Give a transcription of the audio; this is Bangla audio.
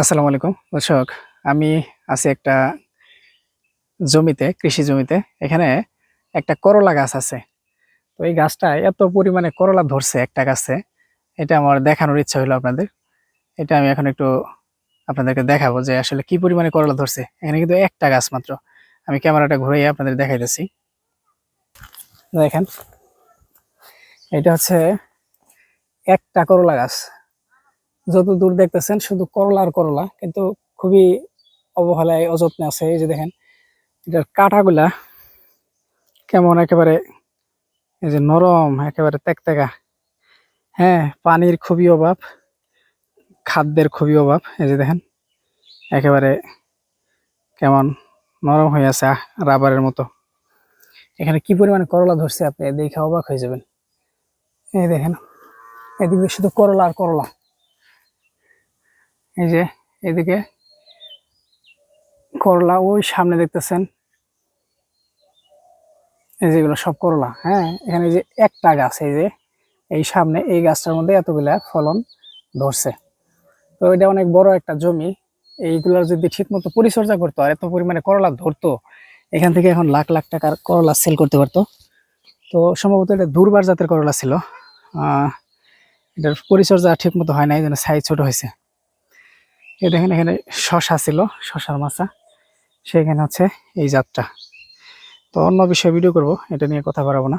আসসালামু আলাইকুম। দর্শক, আমি আছি একটা জমিতে, কৃষি জমিতে। এখানে একটা করলা গাছ আছে। তো এই গাছটা এত পরিমাণে করলা ধরছে একটা গাছে। এটা আমার দেখানোর ইচ্ছা হলো আপনাদের। এটা আমি এখন একটু আপনাদেরকে দেখাবো যে আসলে কি পরিমাণে করলা ধরছে। এখানে কিন্তু একটা গাছ মাত্র। আমি ক্যামেরাটা ঘুরিয়ে আপনাদের দেখাইতেছি। দেখেন, এটা হচ্ছে একটা করলা গাছ। যত দূর দেখতেছেন, শুধু করলা আর করলা, কিন্তু খুবই অবহেলায় অযত্নে আছে। এই যে দেখেন, এটার কাঁটাগুলা কেমন একেবারে, এই যে নরম, একেবারে তেকতেকা হ্যাঁ পানির খুবই অভাব, খাদ্যের খুবই অভাব। এই যে দেখেন, একেবারে কেমন নরম হয়ে আছে রাবারের মতো। এখানে কি পরিমাণে করলা ধরছে আপনি দেখে অবাক হয়ে যাবেন। এই দেখেন, এদিকে শুধু করলা আর করলা। এই যে, এদিকে করলা, ওই সামনে দেখতেছেন? এই যেগুলো সব করলা হ্যাঁ? এখানে যে একটা গাছ, এই যে, এই সামনে এই গাছটার মধ্যে এতগুলা ফলন ধরছে। তো এটা অনেক বড় একটা জমি, এইগুলোর যদি ঠিক মতো পরিচর্যা করতো আর এত পরিমাণে করলা ধরতো, এখান থেকে এখন লাখ লাখ টাকার করলা সেল করতে পারতো। তো সম্ভবত এটা দুর্বার জাতের করলা ছিল। এটার পরিচর্যা ঠিক মতো হয় না এই জন্য সাইজ ছোট হয়েছে। এই দেখেন এখানে শশা ছিল, শশার মাছা। সেখানে হচ্ছে এই জাতটা। তো অন্য বিষয়ে ভিডিও করব, এটা নিয়ে কথা বাড়াবো না।